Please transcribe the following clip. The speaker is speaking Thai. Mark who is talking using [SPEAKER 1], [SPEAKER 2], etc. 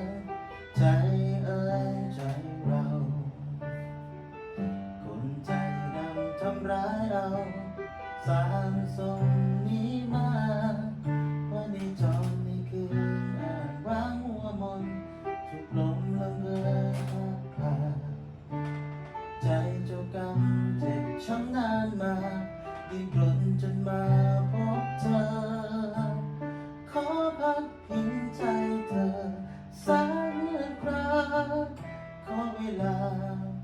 [SPEAKER 1] ยใจเอ่ยใจเรา คนใจดำทำร้ายเรา สางสมนี้มาวันนี้จอนี่คืนอ่านว่างหัวมนถูกลมลังเลผดพาใจเจ้ากรรมเจ็บช้ำนานมาดิ้นกลนจนมาพบเธอ ขอพักพิงใจ Call me love.